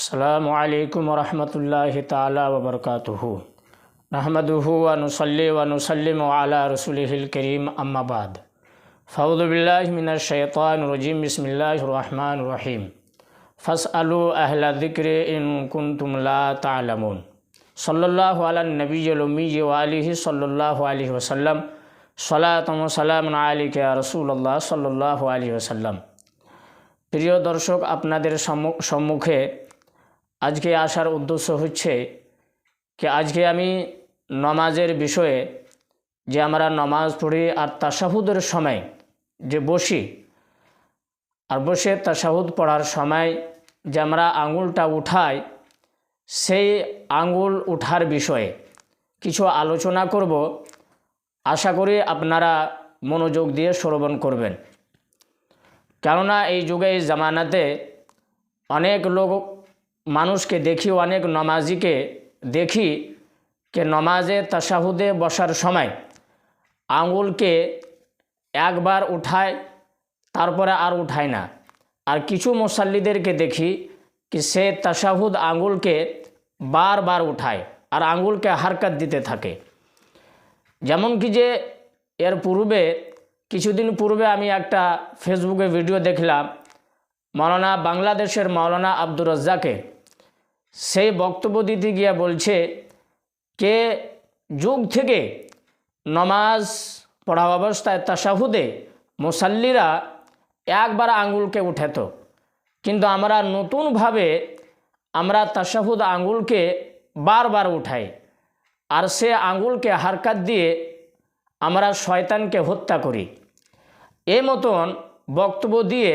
السلام عليكم ورحمة الله تعالى وبركاته نحمده ونصلي ونسلم على رسوله الكريم أما بعد فأعوذ بالله من الشيطان الرجيم بسم الله الرحمن الرحيم فاسألوا أهل الذكر إن كنتم لا تعلمون صلى الله على النبي الأمي وآله صلى الله عليه وسلم صلاة وسلام عليك يا رسول الله صلى الله عليه وسلم প্রিয় দর্শক আপনাদের সম্মু- সম্মুখে আজকে আসার উদ্দেশ্য হচ্ছে কি আজকে আমি নমাজের বিষয়ে যে আমরা নমাজ পড়ি আর তাসাহুদের সময় যে বসি, আর বসে তাসাহুদ পড়ার সময় যে আমরা আঙুলটা উঠাই, সেই আঙুল উঠার বিষয়ে কিছু আলোচনা করব। আশা করি আপনারা মনোযোগ দিয়ে শ্রবণ করবেন। কেননা এই যুগে, এই জামানাতে অনেক লোক মানুষকে দেখি, অনেক নমাজিকে দেখি যে নমাজে তাসাহুদে বসার সময় আঙুলকে একবার উঠায়, তারপরে আর উঠায় না। আর কিছু মুসাল্লিদেরকে দেখি কি সে তাসাহুদ আঙুলকে বারবার উঠায় আর আঙুলকে হারকাত দিতে থাকে। যেমন কি যে এর পূর্বে, কিছুদিন পূর্বে আমি একটা ফেসবুকে ভিডিও দেখলাম মৌলানা বাংলাদেশের মৌলানা আব্দুর রাজ্জাকে সেই বক্তব্য দিতে গিয়ে বলছে, কে যুগ থেকে নমাজ পড়া অবস্থায় তাসাহুদে মুসাল্লিরা একবার আঙ্গুলকে উঠেত, কিন্তু আমরা নতুনভাবে আমরা তাসাহুদ আঙ্গুলকে বারবার উঠাই আর সে আঙ্গুলকে হারকাত দিয়ে আমরা শয়তানকে হত্যা করি। এ মতন বক্তব্য দিয়ে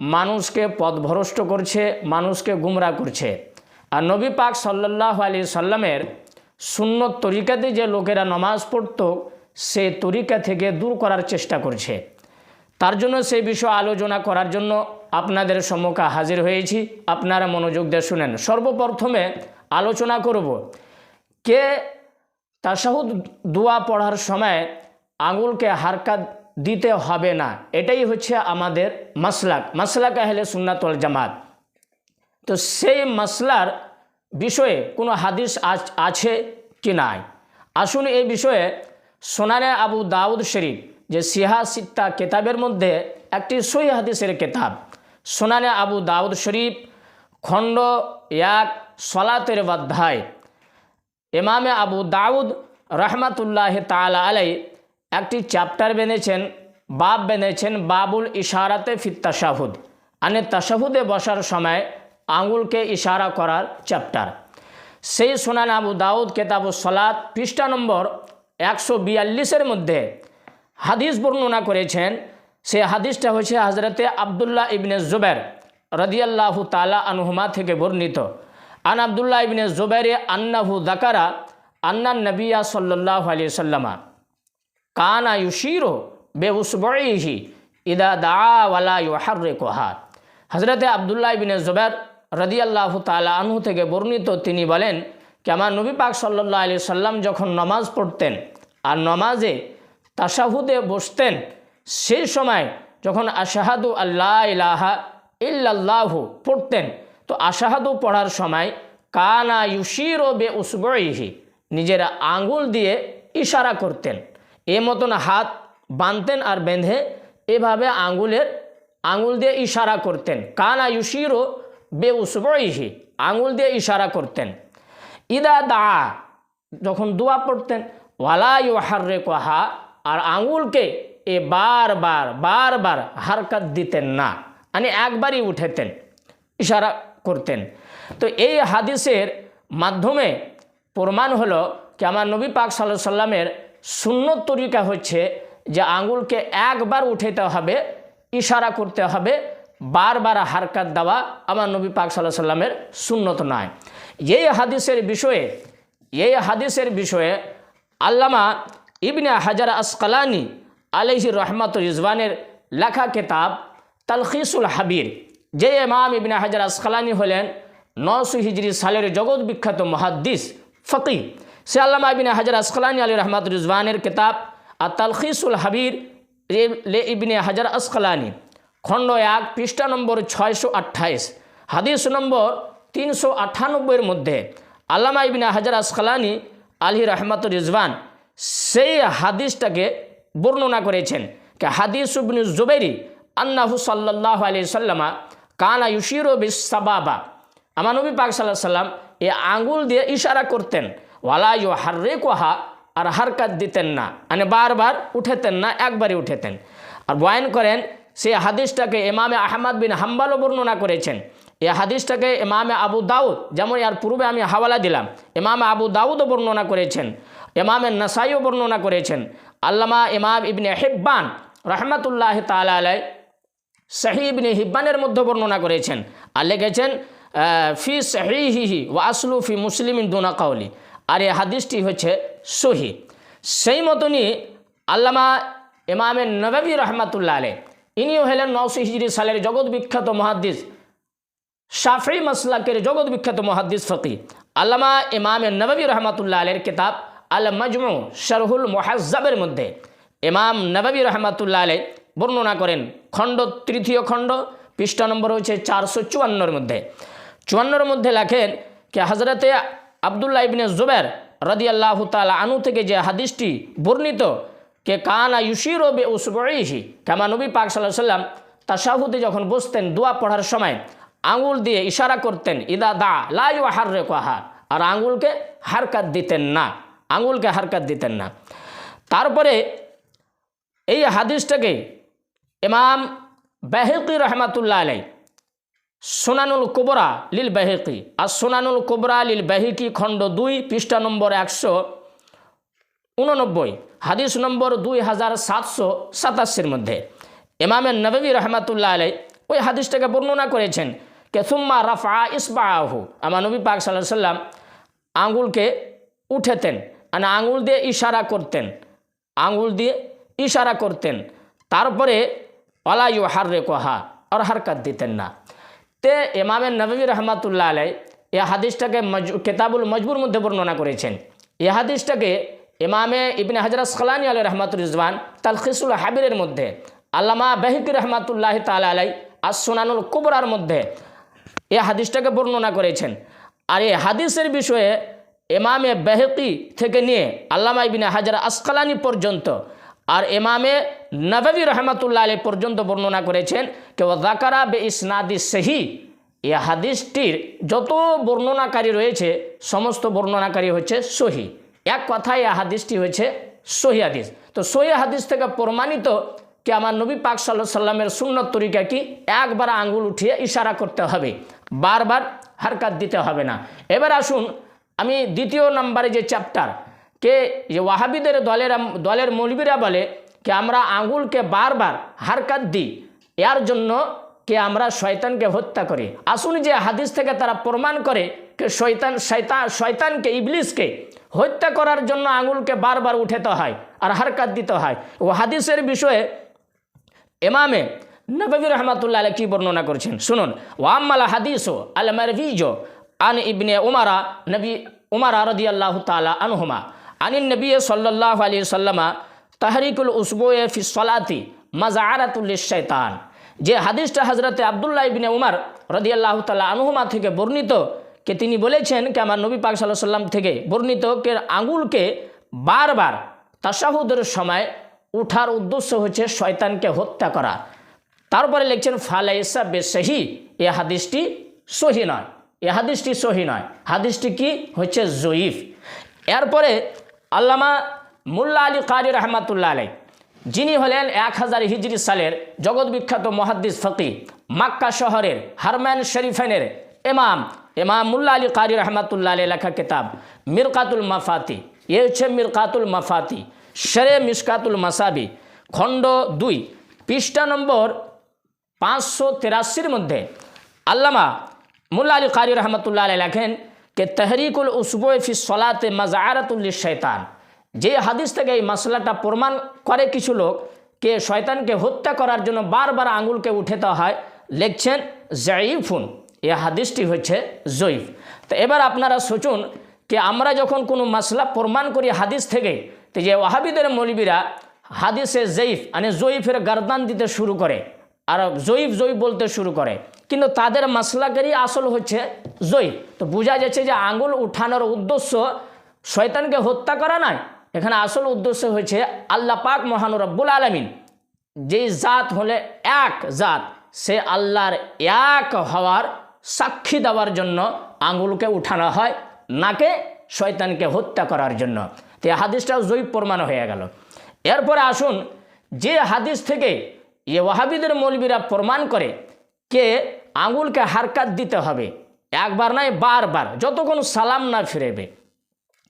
মানুষকে পথভ্রষ্ট করছে, মানুষকে গুমরা করছে। আর নবী পাক সাল্লাহ আলী সাল্লামের সুন্নত তরিকাতে যে লোকেরা নমাজ পড়তো, সে তরিকা থেকে দূর করার চেষ্টা করছে। তার জন্য সেই বিষয়ে আলোচনা করার জন্য আপনাদের সম্মুখে হাজির হয়েছি। আপনারা মনোযোগ দিয়ে শুনেন। সর্বপ্রথমে আলোচনা করব কে তাসাহুদ দোয়া পড়ার সময় আঙুলকে হারকাত দিতে হবে না। এটাই হচ্ছে আমাদের মাসলাক। মাসলাক আহলে সুন্নাতল জামাত। তো সেই মাসলার বিষয়ে কোনো হাদিস আছ- কি নাই? আসুন এই বিষয়ে সোনানে আবু দাউদ শরীফ যে সিহা সিত্তা কেতাবের মধ্যে একটি সই হাদিসের কেতাব। সোনানে আবু দাউদ শরীফ, খণ্ড এক, সলাতের অধ্যায়। ইমামে আবু দাউদ রহমাতুল্লাহ তালা আলাই একটি চ্যাপ্টার বেঁধেছেন বাব বেঁধেছেন বাবুল ইশারাতে ফিত তাসাহুদ মানে তাসাহুদে বসার সময় আঙুলকে ইশারা করার চ্যাপ্টার সেই সোনান আবু দাউদ কেতাবু সলাত পৃষ্ঠা নম্বর একশো বিয়াল্লিশের মধ্যে হাদিস বর্ণনা করেছেন। সে হাদিসটা হচ্ছে হজরতে আবদুল্লাহ ইবনে জুবের রদিয়াল্লাহু তালা আনহুমা থেকে বর্ণিত। আন আবদুল্লাহ ইবনে জুবেরে আন্নাহু দাকারা আন্না নবিয়া সাল্লাহ আলি সাল্লামা কানা ইউশিরো বে উসবহি ইদা দা ওয়ালা ইউহার্রে কোহার হজরতে আবদুল্লাহ ইবিনে জুবের রদিয়াল্লাহু তালা আনহু থেকে বর্ণিত তিনি বলেন কি, আমার নবী পাক সাল্লাহ আলি সাল্লাম যখন নমাজ পড়তেন আর নমাজে তাসাহুদে বসতেন, সেই সময় যখন আশাহাদু আল্লাহ ইলাহা ইল্লাল্লাহু পড়তেন, তো আশাহাদু পড়ার সময় কানা ইউশির বে উসবহি নিজের আঙ্গুল দিয়ে ইশারা করতেন। এ মতন হাত বাঁধতেন আর বেঁধে এভাবে আঙ্গুলের আঙ্গুল দিয়ে ইশারা করতেন। কানা ইউশিরো বে উসবহি আঙ্গুল দিয়ে ইশারা করতেন। ইদা দা যখন দোয়া পড়তেন, ওয়ালা ইউ হার্রে কোহা আর আঙুলকে এ বারবার বারবার হারকাত দিতেন না মানে একবারই উঠেতেন, ইশারা করতেন। তো এই হাদিসের মাধ্যমে প্রমাণ হলো কি, আমার নবী পাক সাল্লাহ সাল্লামের সুন্নত তরিকা হচ্ছে যে আঙুলকে একবার উঠাতে হবে, ইশারা করতে হবে, বারবার হারকাত দেওয়া আমার নবী পাক সাল্লাহ সাল্লামের সুন্নত নয়। এই হাদিসের বিষয়ে, এই হাদিসের বিষয়ে আল্লামা ইবনে হাজার আসকালানি আলহি রহমত রিজওয়ানের লেখা কেতাব তালখিসুল হাবির, যে ইমাম ইবনে হাজার আসকালানি হলেন নশো হিজরি সালের জগৎ বিখ্যাত মহাদ্দিস ফকি সে আল্লামা হাজার আসকালানি আলী রহমত রিজওয়ানের কেতাব আর তালখিসুল হাবির লে ইবনে হাজার আসকালানি, খণ্ড এক, পৃষ্ঠা নম্বর ছয়শো আঠাইশ, হাদিস নম্বর তিনশো আটানব্বইয়ের মধ্যে আল্লামা ইবিন হাজার আসকালানি আলী রহমাত রিজওয়ান সেই হাদিসটাকে বর্ণনা করেছেন কে হাদিস উবিন জুবেরি আন্নাহু সাল্লাহ আলি সাল্লামা কানা ইউশিরো বিস সাবাবা আমার নবী পাক সাল্লাহ সাল্লাম এ আঙ্গুল দিয়ে ইশারা করতেন ওয়ালা ইউ হার্রে কোহা আর হারকাত দিতেন না। মানে বারবার উঠেতেন না, একবারই উঠেতেন। আর বয়ান করেন সেই হাদিসটাকে ইমামে আহমদ বিন হাম্বালও বর্ণনা করেছেন। এই হাদিসটাকে এমামে আবু দাউদ, যেমন ইয়ার পূর্বে আমি হাওয়ালা দিলাম এমামে আবু দাউদও বর্ণনা করেছেন এমামে নাসাইও বর্ণনা করেছেন। আল্লামা ইমাম ইবনে হিব্বান রহমতুল্লাহ তালা আলাই সাহি ইবনে হিব্বানের মধ্যে বর্ণনা করেছেন। আর লিখেছেন ফি সাহিহি ওয়া আসলু ফি মুসলিম দুনা কাউলি আর এই হাদিসটি হচ্ছে সহি। সেই মতনই আল্লামা ইমামে নবাবী রহমাতুল্লাহ আলে ইনিও হলেন নওশি হিজরি সালের জগৎ বিখ্যাত মহাদ্দিস শাফি মাসলাকের জগৎ বিখ্যাত মহাদ্দিস ফকি। আল্লামা ইমামে নবী রহমাতুল্লাহ আলের কিতাব আল মজমু শরহুল মোহাজ্জাবের মধ্যে। ইমাম নবী রহমাতুল্লাহ আলে বর্ণনা করেন, খণ্ড তৃতীয় খণ্ড, পৃষ্ঠা নম্বর হচ্ছে চারশো চুয়ান্নর মধ্যে। চুয়ান্নর মধ্যে লেখেন যে হজরতে আবদুল্লাহ ইবনে জুবের রদি আল্লাহ তালা আনু থেকে যে হাদিসটি বর্ণিত, কে কানা ইউশির বে উসবইহি কামা নবী পাক সাল্লাহ সাল্লাম তাশাহুদে যখন বসতেন দোয়া পড়ার সময়, আঙুল দিয়ে ইশারা করতেন, ইদা দা লাইও হার রে কাহা আর আঙুলকে হারকাত দিতেন না, আঙুলকে হারকাত দিতেন না। তারপরে এই হাদিসটাকে ইমাম বেহেকি রহমাতুল্লাহ আলাই সোনানুল কোবরা লিল বেহেকি। আর সোনানুল কোবরা লিল বেহিকি খণ্ড দুই, পৃষ্ঠা নম্বর একশো উননব্বই। হাদিস নম্বর দুই হাজার সাতশো সাতাশির মধ্যে। ইমামের নবী রহমাতুল্লাহ আলাই ওই হাদিসটাকে বর্ণনা করেছেন কে, সুম্মা রাফা ইসবাহু আমার নবী পাক সাল্লাহ সাল্লাম আঙ্গুলকে উঠেতেন মানে আঙ্গুল দিয়ে ইশারা করতেন আঙ্গুল দিয়ে ইশারা করতেন। তারপরে অলাইউ হার রে কোহা আর হারকাত দিতেন না। তে ইমামের নবী রহমাতুল্লাহ আলাই এ হাদিসটাকে কেতাবুল মজবুর মধ্যে বর্ণনা করেছেন। এ হাদিসটাকে ইমামে ইবনে হজরত সলানি আলী রহমাতুল রিজওয়ান তালখিসুল হাবিরের মধ্যে, আল্লামা বেহিকি রহমাতুল্লাহ তালা আলাই আর সোনানুল কুবরার মধ্যে এ হাদিসটাকে বর্ণনা করেছেন। আর এই হাদিসের বিষয়ে ইমামে বেহকি থেকে নিয়ে আল্লামা ইবিনে হাজার আসকালানি পর্যন্ত আর ইমামে নবী রহমতুল্লাহ আলী পর্যন্ত বর্ণনা করেছেন কে ও জাকারা বে ইসনাদি সেহি এ হাদিসটির যত বর্ণনাকারী রয়েছে, সমস্ত বর্ণনাকারী হচ্ছে সহি। এক কথায় এ হাদিসটি হচ্ছে সহি হাদিস। তো সহি হাদিস থেকে প্রমাণিত কি আমার নবী পাক সাল্লাহ সাল্লামের সুন্নত তরিকা কি? একবার আঙ্গুল উঠিয়ে ইশারা করতে হবে। বারবার হারকাত দিতে হবে না। এবার আসুন আমি দ্বিতীয় নম্বরে যে চ্যাপ্টার কে যে ওয়াহাবিদের দলের দলের মৌলবীরা বলে কে আমরা আঙ্গুলকে বারবার হারকাত দিই, এর জন্য কে আমরা শয়তানকে হত্যা করি। আসুন যে হাদিস থেকে তারা প্রমাণ করে কে শয়তান শয়তান শয়তানকে, ইবলিসকে হত্যা করার জন্য আঙুলকে বারবার উঠাতে হয় আর হারকাত দিতে হয়। ও হাদিসের বিষয়ে এমামে নবী রহমাতুল্লাহ আলাই কি বর্ণনা করছেন? শুনুন ওয়াম্মাল হাদিস ও আল মারভিজো আন ইবনে উমারা, নবী উমারা রদি আল্লাহ তালা আনহুমা। আনিন নবী সাল্লাহ আলী সাল্লামা তাহরিকুল উসবোয়ে ফি সলাতি মাজারাতুল শৈতান যে হাদিসটা হজরতে আবদুল্লাহ ইবিনে উমার রদি আল্লাহ তালা আনহুমা থেকে বর্ণিত, কে তিনি বলেছেন কে আমার নবী পাক সাল্লাহ সাল্লাম থেকে বর্ণিত কে আঙুলকে বারবার তাসাহুদের সময় উঠার উদ্দেশ্য হচ্ছে শয়তানকে হত্যা করা। তারপরে লিখছেন, ফালাইসা বেসহি এ হাদিসটি সহি নয়। এ হাদিসটি সহি নয়। হাদিসটি কি? হচ্ছে জয়ীফ। এরপরে আল্লামা মুল্লা আলী কারি রহমাতুল্লাহ আলাই যিনি হলেন এক হাজার হিজরি সালের জগৎ বিখ্যাত মহাদ্দিস ফকি, মাক্কা শহরের হারম্যান শরীফেনের এমাম ইমাম মুল্লা আলী কারি রহমাতুল্লাহ আলী লেখা কিতাব মিরকাতুল মাফাতি। এ হচ্ছে মিরকাতুল মাফাতি, শেরে মিসকাতুল মাসাবি। খণ্ড দুই, পৃষ্ঠা নম্বর পাঁচশো তেরাশির মধ্যে আল্লামা মুল্লা আলী কারি রহমতুল্লাহ আলী লেখেন কে তহরিকুল উসবো ফি সলাতে মজারাতুল্লি শৈতান যে হাদিস থেকে এই মশলাটা প্রমাণ করে কিছু লোক কে শয়তানকে হত্যা করার জন্য বারবার আঙুলকে উঠেতে হয়, লিখছেন জয়ীফুন এ হাদিসটি হচ্ছে জয়ীফ তো এবার আপনারা সোচুন যে আমরা যখন কোনো মশলা প্রমাণ করি হাদিস থেকে, তো যে ওয়াহাবিদের মৌলবীরা হাদিসে জয়ীফ মানে জয়ীফের গারদান দিতে শুরু করে, আর জয়ীফ জয়ীফ বলতে শুরু করে। কিন্তু তাদের মাসলাকেরই আসল হচ্ছে জয়। তো বোঝা যাচ্ছে যে আঙুল উঠানোর উদ্দেশ্য শয়তানকে হত্যা করা নয়। এখানে আসল উদ্দেশ্য হয়েছে আল্লাহ পাক মহান রব্বুল আলমিন। যেই জাত হলে এক জাত, সে আল্লাহর এক হওয়ার সাক্ষী দেওয়ার জন্য আঙুলকে উঠানো হয়, নাকে শয়তানকে হত্যা করার জন্য। তো হাদিসটাও জৈব প্রমাণ হয়ে গেল। এরপরে আসুন, যে হাদিস থেকে এ ওয়াহাবিদের মৌলবীরা প্রমাণ করে কে আঙুলকে হারকাত দিতে হবে। একবার নয়, বারবার। যতক্ষণ সালাম না ফিরেবে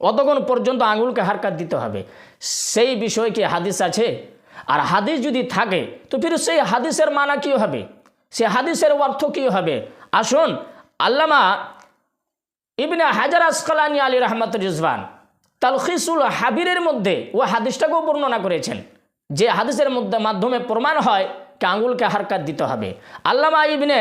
অতক্ষণ পর্যন্ত আঙুলকে হারকাত দিতে হবে। সেই বিষয়ে কি হাদিস আছে? আর হাদিস যদি থাকে, তো ফির সেই হাদিসের মানা কী হবে? সে হাদিসের অর্থ কী হবে? আসুন, আল্লামা ইবনে হাজার আসকালানি আলী রহমত রিজওয়ান তালখিসুল হাবিরের মধ্যে ও হাদিসটাকেও বর্ণনা করেছেন। যে হাদিসের মধ্যে মাধ্যমে প্রমাণ হয় আঙুলকে হারকাত দিতে হবে। আল্লামা ইবনে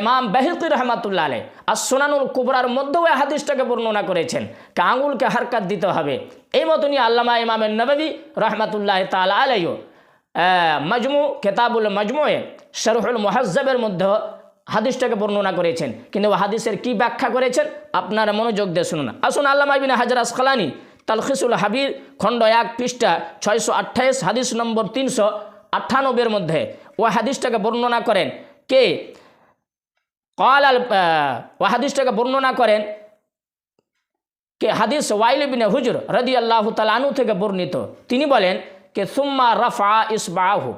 ইমাম বেহকি রহমাতুল্লাহ আলে আর সোনানুল কুবরার মধ্যেও এ হাদিসটাকে বর্ণনা করেছেন কাঙ্গুলকে হারকাত দিতে হবে। এই মতনই আল্লামা ইমামের নবী রহমাতুল্লাহ তালা আলাইও মজমু, কেতাবুল মজমুয়ে, শরহুল মহাজ্জবের মধ্যে হাদিসটাকে বর্ণনা করেছেন। কিন্তু হাদিসের কি ব্যাখ্যা করেছেন? আপনারা মনোযোগ দিয়ে শুনুন। আসুন আল্লামা ইবিন হাজার আসকালানি, তালখিসুল হাবির, খণ্ড এক পৃষ্ঠা ছয়শো আঠাইশ, হাদিস নম্বর তিনশো আটানব্বের মধ্যে ও হাদিসটাকে বর্ণনা করেন কে? কল আল আহ, ও হাদিসটাকে বর্ণনা করেন কে? হাদিস ওয়াইল বিন হুজুর রদি আল্লাহ তালানু থেকে বর্ণিত। তিনি বলেন কে? সুম্মা রফা ইসবাহু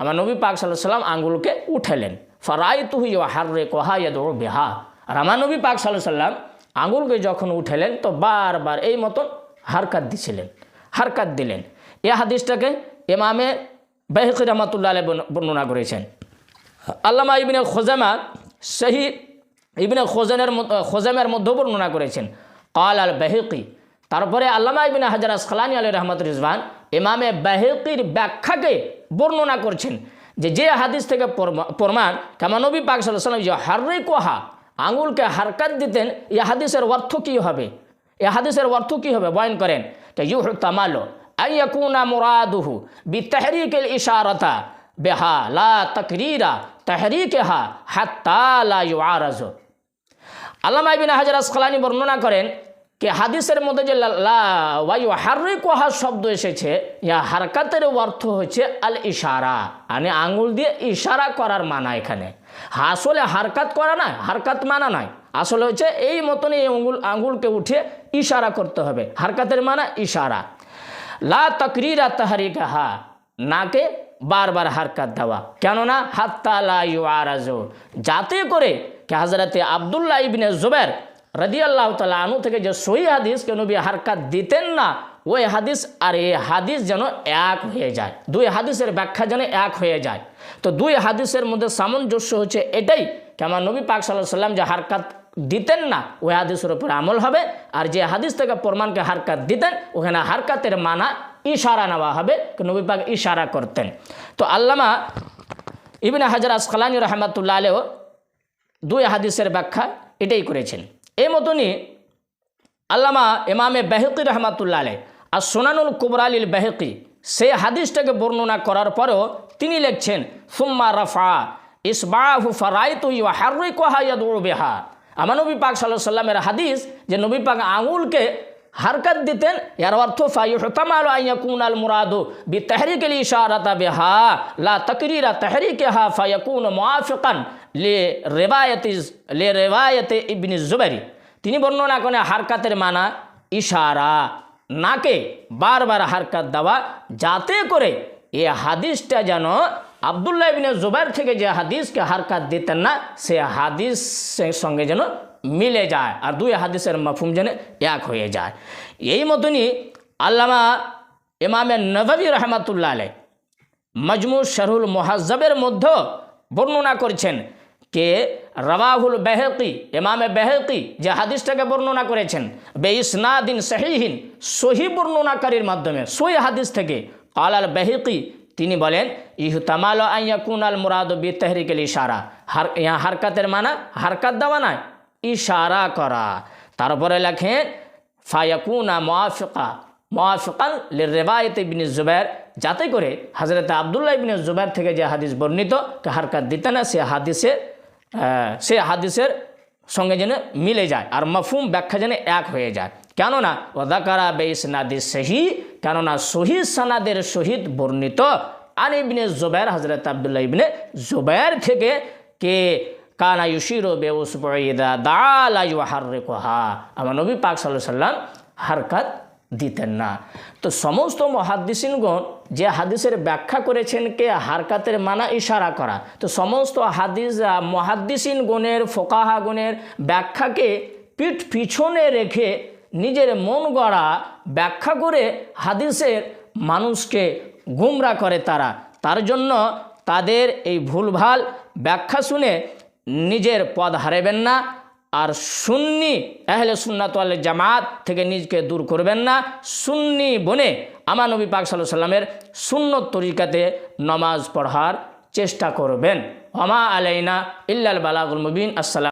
আমার নবী পাক সাল্লাহ সাল্লাম আঙ্গুলকে উঠালেন। ফরাই তুহি ও হার রে কোহা ইয়াদ বেহা। আর আমার নবী পাক সাল্লাহ সাল্লাম আঙ্গুলকে যখন উঠেলেন তো বারবার এই মতন হারকাত দিছিলেন হারকাত দিলেন। এ হাদিসটাকে এমামে বেহকি রহমতুল্লাহ বর্ণনা করেছেন। আল্লামা ইবিনে খোজামা সেই ইবিনে খোজানের খোজামের মধ্যেও বর্ণনা করেছেন। কাল আল বেহেকি। তারপরে আল্লামা ইবিনে হাজার আসখালানি আলী রহমত রিজওয়ান ইমামে বেহেকির ব্যাখ্যাকে বর্ণনা করছেন যে যে হাদিস থেকে প্রমা- প্রমাণ কামানবী পাক সাল্লাম যে হার্রে কোহা আঙুলকে হারকাত দিতেন, এ হাদিসের অর্থ কী হবে? এ হাদিসের অর্থ কী হবে? বয়ন করেন। ইউ তামালো। আইয়াকুনা মুরাদুহু বিতাহরিকিল ইশারাতা বেহা লা তকরিরা তাহরিকেহা হাত্তা লা ইউআরাজু। আল্লামা ইবিন হাজার আসকালানি বর্ণনা করেন যে হাদিসের মধ্যে যে লা- লা ওয়াইউ হারিকোহা শব্দ এসেছে ইয়া হারকাতের অর্থ হচ্ছে আল ইশারা মানে আঙুল দিয়ে ইশারা করার মানা এখানে। আসলে হারকাত করা নয়, হারকাত মানা নয়। আসলে হচ্ছে এই মতন এই আঙুল আঙুলকে উঠে ইশারা করতে হবে। হারকাতের মানা ইশারা। লা তকরিরা তাহারিকাহা, নাকে বারবার হারকাত দেওয়া। কেননা হাত্তা লা ইউআরাজু, যাতে করে কে হাজরাতে আবদুল্লাহ ইবনে জুবাইর রাদিয়াল্লাহু তালা আনু থেকে যে সহি হাদিস কে নবী হারকাত দিতেন না, ওই হাদিস আর এই হাদিস যেন এক হয়ে যায়। দুই হাদিসের ব্যাখ্যা যেন এক হয়ে যায়। তো দুই হাদিসের মধ্যে সামঞ্জস্য হচ্ছে এটাই কেমন নবী পাক সাল্লাহ সাল্লাম যে হারকাত দিতেন না, ওই হাদিসের উপর আমল হবে। আর যে হাদিস থেকে প্রমাণকে হারকাত দিতেন, ওখানে হারকাতের মানা ইশারা নেওয়া হবে নবী পাক ইশারা করতেন। তো আল্লামা ইবিন হাজার আসকালানি রহমাতুল্লাহ আলেও দুই হাদিসের ব্যাখ্যা এটাই করেছেন। এই মতনই আল্লামা ইমামে বেহকি রহমাতুল্লাহ আলাই আর সোনানুল কুবরালিল বেহকি সেই হাদিসটাকে বর্ণনা করার পরেও তিনি লিখছেন, সুম্মা রফা ইসবাহু ফারাইতু ইয়া হারুই কোহাইয়াদ বেহা আমার নবী পাক সাল্লাহ সাল্লামের হাদিস যে নবী পাক আঙুলকে হারকাত দিতেন এর অর্থ ফাইহতামাল আইয়াকুন আল মুরাদু বি তাহরিক ইশারাতা বিহা, লা তাকরিরা তাহরিকহা ফায়াকুন মুআফিকান লি রিবায়াতি লি রিবায়াতি ইবনে জুবাইরি। তিনি বর্ণনা করেন হারকাতের মানা ইশারা, নাকে বারবার হারকাত দেওয়া, যাতে করে এ হাদিসটা যেন আবদুল্লাহ ইবিন জুবাইর থেকে যে হাদিসকে হারকাত দিতেন না, সে হাদিসের সঙ্গে যেন মিলে যায় আর দুই হাদিসের মাফুম যেন এক হয়ে যায়। এই মতনই আল্লামা ইমামে নবী রহমাতুল্লাহ আলাই মজমু শরহুল মোহাজ্জবের মধ্যে বর্ণনা করছেন কে রওয়াহুল বেহকি, ইমামে বেহকি যে হাদিসটাকে বর্ণনা করেছেন বে ইসনাদিন সহিহীন, সহি বর্ণনাকারীর মাধ্যমে, সহি হাদিস থেকে আলাল বেহকি তিনি বলেন ইহু তামাল আইয়াকুন আল মুরাদ বি তেহরিকেল ইশারা। হার, ইয়া হারকাতের মানা, হারকাত দেওয়া নয়, ইশারা করা। তারপরে লেখেন, ফায়াকুনা মোয়াফিকা মোয়াফিকান লে রেবায়ত ইবিন জুবাইর, যাতে করে হজরত আবদুল্লাহ ইবিন জুবাইর থেকে যে হাদিস বর্ণিত হারকাত দিতে না, সে হাদিসে সে হাদিসের সঙ্গে যেন মিলে যায়, আর মফহুম ব্যাখ্যা যেন এক হয়ে যায়। কেননা ওদাকারা বেসনাদি সহি কেননা সহি সানাদের সহিত বর্ণিত আর ইবনে জুবাইর হজরত আবদুল্লাহ ইবনে জুবাইর থেকে কে কানা ইউশিরো বেউসবঈদা দালা ইউহাররিকুহা। আমার নবী পাক সাল্লাল্লাহু সাল্লাম হারকাত দিতেন না। তো সমস্ত মহাদ্দিসিনগণ যে হাদিসের ব্যাখ্যা করেছেন কে হারকাতের মানা ইশারা করা, তো সমস্ত হাদিস মহাদ্দিসিন গণের ফোকাহা গণের ব্যাখ্যাকে পিঠ পিছনে রেখে নিজের মন গড়া ব্যাখ্যা করে হাদিসের মানুষকে গুমরা করে তারা। তার জন্য তাদের এই ভুলভাল ব্যাখ্যা শুনে নিজের পদ হারাবেন না, আর সুন্নি আহলে সুন্নাত ওয়াল জামাত থেকে নিজকে দূর করবেন না। সুন্নি বনে আমার নবী পাক সাল্লাহ সাল্লামের সুন্নত তরিকাতে নমাজ পড়ার চেষ্টা করবেন। হমা আলাইনা ইল্লাল বালাগুল মুবিন। আসসালাম